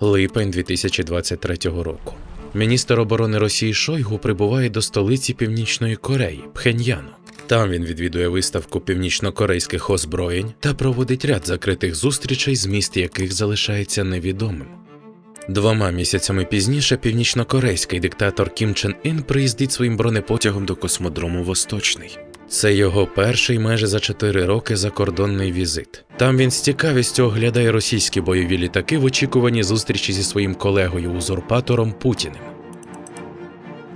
Липень 2023 року. Міністр оборони Росії Шойгу прибуває до столиці Північної Кореї Пхеньяну. Там він відвідує виставку північнокорейських озброєнь та проводить ряд закритих зустрічей, зміст яких залишається невідомим. Двома місяцями пізніше північнокорейський диктатор Кім Чен Ін приїздить своїм бронепотягом до космодрому Восточний. Це його перший майже за чотири роки закордонний візит. Там він з цікавістю оглядає російські бойові літаки в очікуванні зустрічі зі своїм колегою узурпатором Путіним.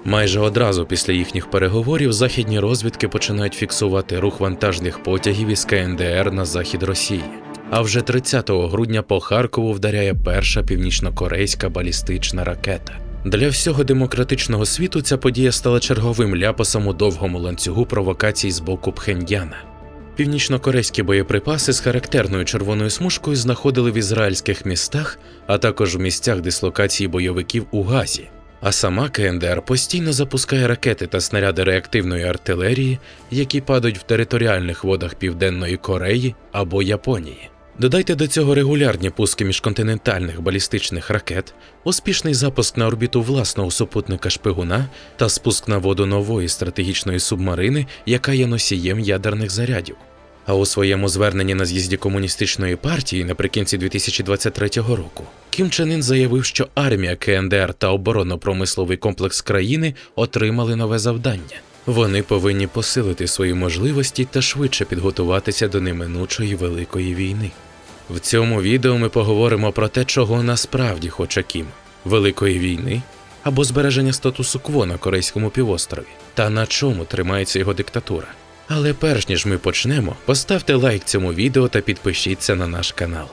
Майже одразу після їхніх переговорів західні розвідки починають фіксувати рух вантажних потягів із КНДР на захід Росії. А вже 30 грудня по Харкову вдаряє перша північнокорейська балістична ракета. Для всього демократичного світу ця подія стала черговим ляпасом у довгому ланцюгу провокацій з боку Пхеньяна. Північнокорейські боєприпаси з характерною червоною смужкою знаходили в ізраїльських містах, а також в місцях дислокації бойовиків у Газі. А сама КНДР постійно запускає ракети та снаряди реактивної артилерії, які падають в територіальних водах Південної Кореї або Японії. Додайте до цього регулярні пуски міжконтинентальних балістичних ракет, успішний запуск на орбіту власного супутника шпигуна та спуск на воду нової стратегічної субмарини, яка є носієм ядерних зарядів. А у своєму зверненні на з'їзді комуністичної партії наприкінці 2023 року Кім Чен Ін заявив, що армія КНДР та оборонно-промисловий комплекс країни отримали нове завдання. Вони повинні посилити свої можливості та швидше підготуватися до неминучої великої війни. В цьому відео ми поговоримо про те, чого насправді хоче Кім великої війни або збереження статусу кво на Корейському півострові, та на чому тримається його диктатура. Але перш ніж ми почнемо, поставте лайк цьому відео та підпишіться на наш канал.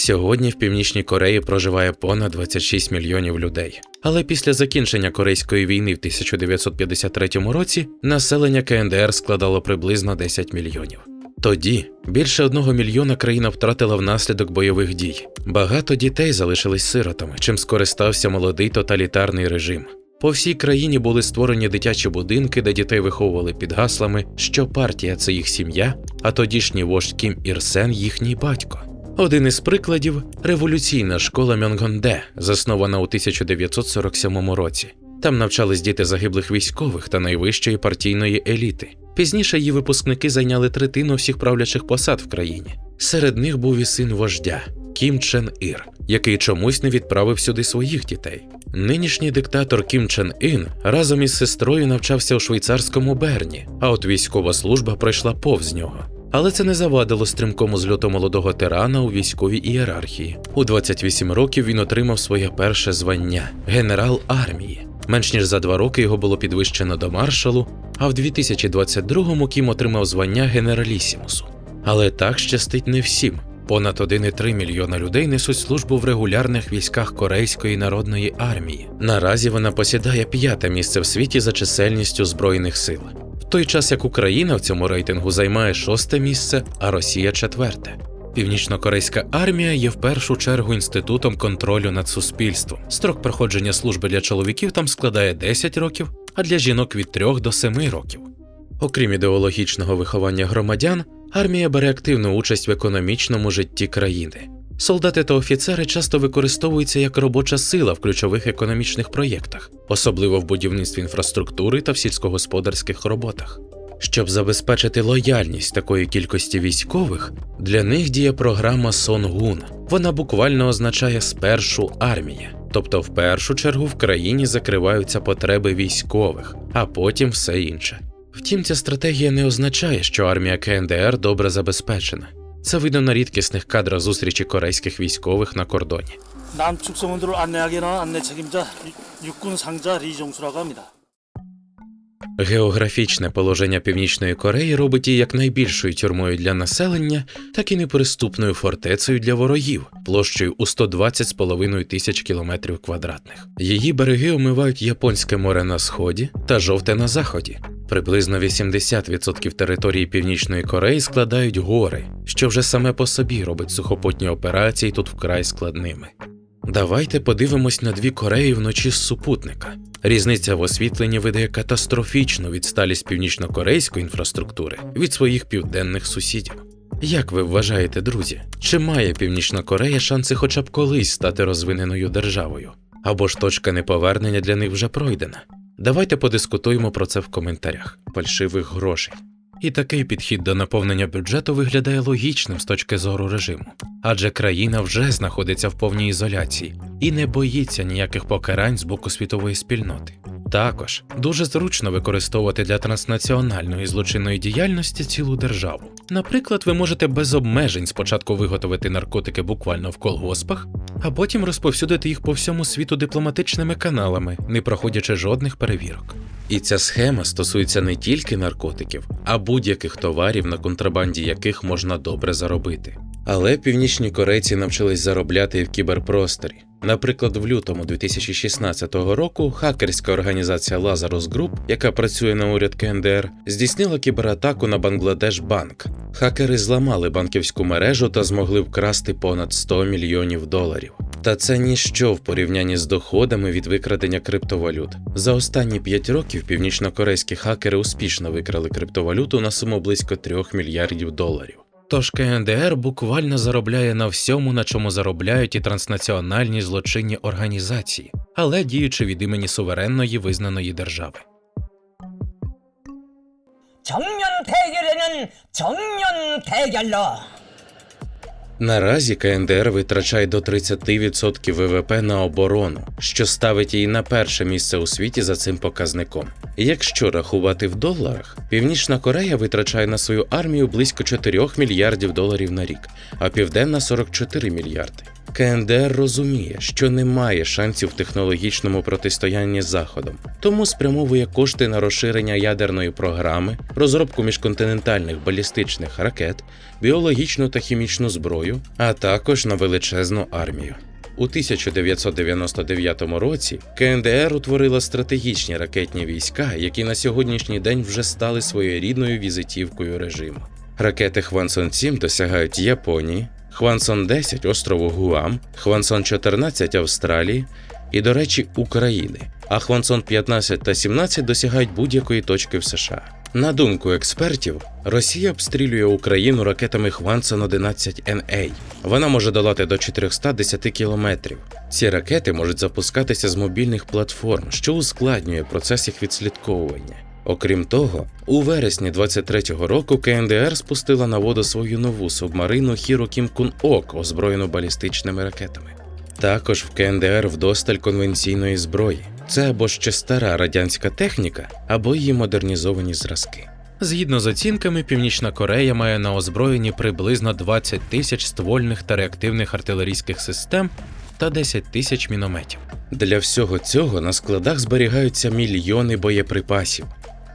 Сьогодні в Північній Кореї проживає понад 26 мільйонів людей. Але після закінчення Корейської війни в 1953 році населення КНДР складало приблизно 10 мільйонів. Тоді більше одного мільйона країна втратила внаслідок бойових дій. Багато дітей залишились сиротами, чим скористався молодий тоталітарний режим. По всій країні були створені дитячі будинки, де дітей виховували під гаслами, що партія це їх сім'я, а тодішній вождь Кім Ір Сен їхній батько. Один із прикладів революційна школа Мьонгонде, заснована у 1947 році. Там навчались діти загиблих військових та найвищої партійної еліти. Пізніше її випускники зайняли третину всіх правлячих посад в країні. Серед них був і син вождя Кім Чен Ір, який чомусь не відправив сюди своїх дітей. Нинішній диктатор Кім Чен Ін разом із сестрою навчався у швейцарському Берні, а от військова служба пройшла повз нього. Але це не завадило стрімкому зльоту молодого тирана у військовій ієрархії. У 28 років він отримав своє перше звання генерал армії. Менш ніж за два роки його було підвищено до маршалу, а в 2022-му Кім отримав звання генералісімусу. Але так щастить не всім. Понад 1,3 мільйона людей несуть службу в регулярних військах Корейської народної армії. Наразі вона посідає п'яте місце в світі за чисельністю збройних сил. Той час як Україна в цьому рейтингу займає шосте місце, а Росія четверте. Північно-корейська армія є в першу чергу інститутом контролю над суспільством. Строк проходження служби для чоловіків там складає 10 років, а для жінок від 3 до 7 років. Окрім ідеологічного виховання громадян, армія бере активну участь в економічному житті країни. Солдати та офіцери часто використовуються як робоча сила в ключових економічних проєктах, особливо в будівництві інфраструктури та в сільськогосподарських роботах. Щоб забезпечити лояльність такої кількості військових, для них діє програма Сонгун. Вона буквально означає спершу армія. Тобто, в першу чергу в країні закриваються потреби військових, а потім все інше. Втім, ця стратегія не означає, що армія КНДР добре забезпечена. Це видно на рідкісних кадрах зустрічі корейських військових на кордоні. Географічне положення Північної Кореї робить її як найбільшою тюрмою для населення, так і неприступною фортецею для ворогів, площею у 120,5 тисяч кілометрів квадратних. Її береги омивають Японське море на сході та жовте на заході. Приблизно 80% території Північної Кореї складають гори, що вже саме по собі робить сухопутні операції тут вкрай складними. Давайте подивимось на дві Кореї вночі з супутника. Різниця в освітленні видає катастрофічну відсталість північно-корейської інфраструктури від своїх південних сусідів. Як ви вважаєте, друзі, чи має Північна Корея шанси хоча б колись стати розвиненою державою? Або ж точка неповернення для них вже пройдена? Давайте подискутуємо про це в коментарях. Фальшивих грошей. І такий підхід до наповнення бюджету виглядає логічним з точки зору режиму, адже країна вже знаходиться в повній ізоляції і не боїться ніяких покарань з боку світової спільноти. Також дуже зручно використовувати для транснаціональної злочинної діяльності цілу державу. Наприклад, ви можете без обмежень спочатку виготовити наркотики буквально в колгоспах, а потім розповсюдити їх по всьому світу дипломатичними каналами, не проходячи жодних перевірок. І ця схема стосується не тільки наркотиків, а будь-яких товарів, на контрабанді яких можна добре заробити. Але північні корейці навчились заробляти в кіберпросторі. Наприклад, в лютому 2016 року хакерська організація Lazarus Group, яка працює на уряд КНДР, здійснила кібератаку на Бангладеш Банк. Хакери зламали банківську мережу та змогли вкрасти понад 100 мільйонів доларів. Та це ніщо в порівнянні з доходами від викрадення криптовалют. За останні 5 років північнокорейські хакери успішно викрали криптовалюту на суму близько 3 мільярдів доларів. Тож КНДР буквально заробляє на всьому, на чому заробляють і транснаціональні злочинні організації, але діючи від імені суверенної визнаної держави. 정면 대결에는 정면 대결로 Наразі КНДР витрачає до 30% ВВП на оборону, що ставить її на перше місце у світі за цим показником. Якщо рахувати в доларах, Північна Корея витрачає на свою армію близько 4 мільярдів доларів на рік, а Південна 44 мільярди. КНДР розуміє, що немає шансів в технологічному протистоянні з Заходом, тому спрямовує кошти на розширення ядерної програми, розробку міжконтинентальних балістичних ракет, біологічну та хімічну зброю, а також на величезну армію. У 1999 році КНДР утворила стратегічні ракетні війська, які на сьогоднішній день вже стали своєрідною візитівкою режиму. Ракети Хвансон 7 досягають Японії, Хвансон 10 острову Гуам, Хвансон 14 Австралії і, до речі, України. А Хвансон 15 та 17 досягають будь-якої точки в США. На думку експертів, Росія обстрілює Україну ракетами Хвансон 11 NA. Вона може долати до 410 кілометрів. Ці ракети можуть запускатися з мобільних платформ, що ускладнює процес їх відслідковування. Окрім того, у вересні 23-го року КНДР спустила на воду свою нову субмарину Хіро Кім Кун Ок, озброєну балістичними ракетами. Також в КНДР вдосталь конвенційної зброї. Це або ще стара радянська техніка, або її модернізовані зразки. Згідно з оцінками, Північна Корея має на озброєнні приблизно 20 тисяч ствольних та реактивних артилерійських систем та 10 тисяч мінометів. Для всього цього на складах зберігаються мільйони боєприпасів.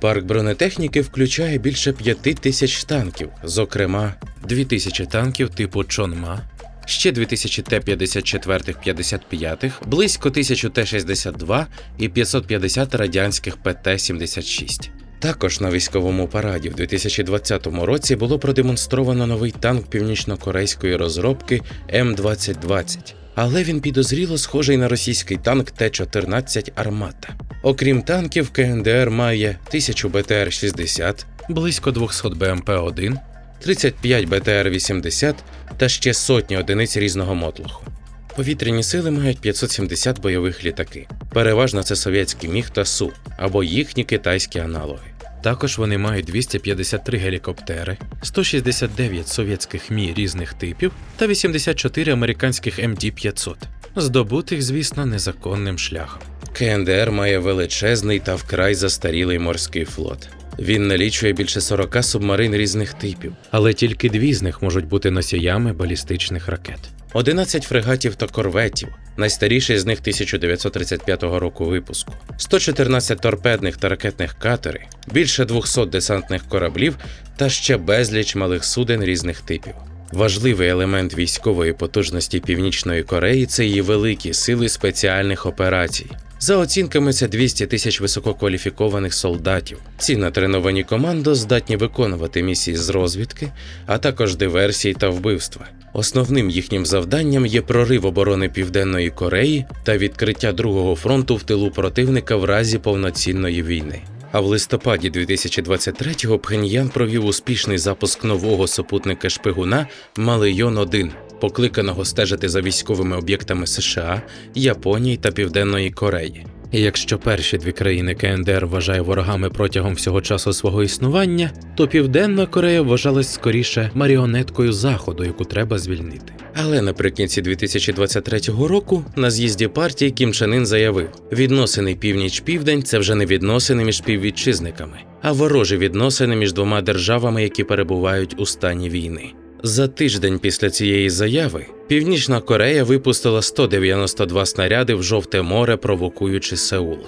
Парк бронетехніки включає більше 5 тисяч танків, зокрема 2 тисячі танків типу Чонма, ще 2000 Т-54-55, близько 1000 Т-62 і 550 радянських ПТ-76. Також на військовому параді в 2020 році було продемонстровано новий танк північно-корейської розробки М2020, але він підозріло схожий на російський танк Т-14 Армата. Окрім танків, КНДР має 1000 БТР-60, близько 200 БМП-1, 35 БТР-80 та ще сотні одиниць різного мотлоху. Повітряні сили мають 570 бойових літаки. Переважно це совєтські міг та Су або їхні китайські аналоги. Також вони мають 253 гелікоптери, 169 совєтських мі різних типів та 84 американських МД-500, здобутих, звісно, незаконним шляхом. КНДР має величезний та вкрай застарілий морський флот. Він налічує більше 40 субмарин різних типів, але тільки дві з них можуть бути носіями балістичних ракет. 11 фрегатів та корветів, найстаріший з них 1935 року випуску, 114 торпедних та ракетних катерів, більше 200 десантних кораблів та ще безліч малих суден різних типів. Важливий елемент військової потужності Північної Кореї це її великі сили спеціальних операцій. За оцінками, це 200 тисяч висококваліфікованих солдатів. Ці натреновані командо здатні виконувати місії з розвідки, а також диверсії та вбивства. Основним їхнім завданням є прорив оборони Південної Кореї та відкриття другого фронту в тилу противника в разі повноцінної війни. А в листопаді 2023-го Пхеньян провів успішний запуск нового супутника шпигуна Малийон 1 покликаного стежити за військовими об'єктами США, Японії та Південної Кореї. Якщо перші дві країни КНДР вважає ворогами протягом всього часу свого існування, то Південна Корея вважалась скоріше маріонеткою Заходу, яку треба звільнити. Але наприкінці 2023 року на з'їзді партії Кім Чен Ін заявив: відносини північ-південь це вже не відносини між співвітчизниками, а ворожі відносини між двома державами, які перебувають у стані війни. За тиждень після цієї заяви Північна Корея випустила 192 снаряди в жовте море, провокуючи Сеул.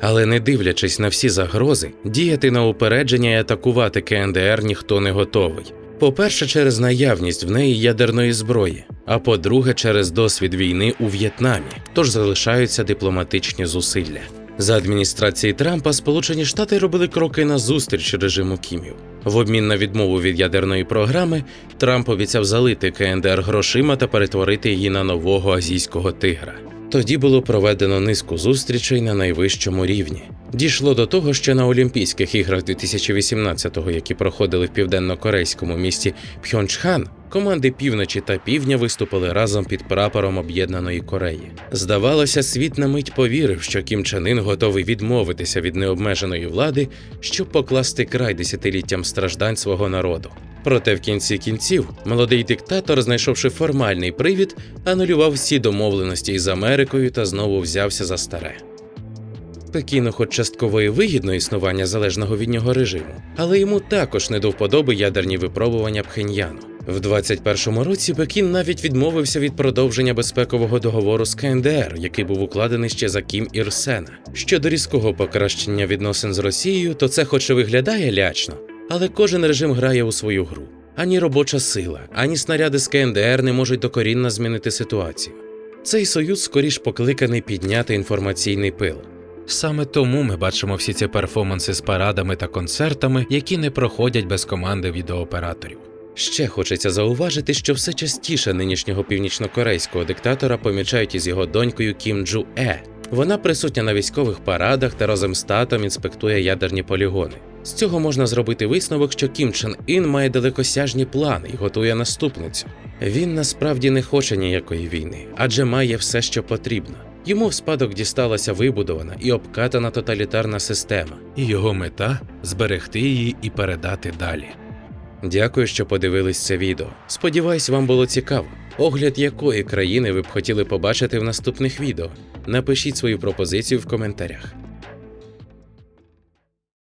Але не дивлячись на всі загрози, діяти на упередження і атакувати КНДР ніхто не готовий. По-перше, через наявність в неї ядерної зброї, а по-друге, через досвід війни у В'єтнамі, тож залишаються дипломатичні зусилля. За адміністрації Трампа Сполучені Штати робили кроки назустріч режиму Кімів. В обмін на відмову від ядерної програми Трамп обіцяв залити КНДР грошима та перетворити її на нового азійського тигра. Тоді було проведено низку зустрічей на найвищому рівні. Дійшло до того, що на Олімпійських іграх 2018-го, які проходили в південно-корейському місті Пхьончхан, команди півночі та півдня виступили разом під прапором Об'єднаної Кореї. Здавалося, світ на мить повірив, що Кім Чен Ін готовий відмовитися від необмеженої влади, щоб покласти край десятиліттям страждань свого народу. Проте в кінці кінців молодий диктатор, знайшовши формальний привід, анулював всі домовленості із Америкою та знову взявся за старе. Пекіну хоч частково і вигідно існування залежного від нього режиму, але йому також не до вподоби ядерні випробування Пхеньяну. В 21-му році Пекін навіть відмовився від продовження безпекового договору з КНДР, який був укладений ще за Кім Ір Сена. Щодо різкого покращення відносин з Росією, то це хоч і виглядає лячно, але кожен режим грає у свою гру. Ані робоча сила, ані снаряди з КНДР не можуть докорінно змінити ситуацію. Цей союз скоріш покликаний підняти інформаційний пил. Саме тому ми бачимо всі ці перформанси з парадами та концертами, які не проходять без команди відеооператорів. Ще хочеться зауважити, що все частіше нинішнього північнокорейського диктатора помічають із його донькою Кім Джу Е. Вона присутня на військових парадах та разом з татом інспектує ядерні полігони. З цього можна зробити висновок, що Кім Чен Ін має далекосяжні плани і готує наступницю. Він насправді не хоче ніякої війни, адже має все, що потрібно. Йому в спадок дісталася вибудована і обкатана тоталітарна система, і його мета зберегти її і передати далі. Дякую, що подивились це відео. Сподіваюсь, вам було цікаво. Огляд якої країни ви б хотіли побачити в наступних відео. Напишіть свою пропозицію в коментарях.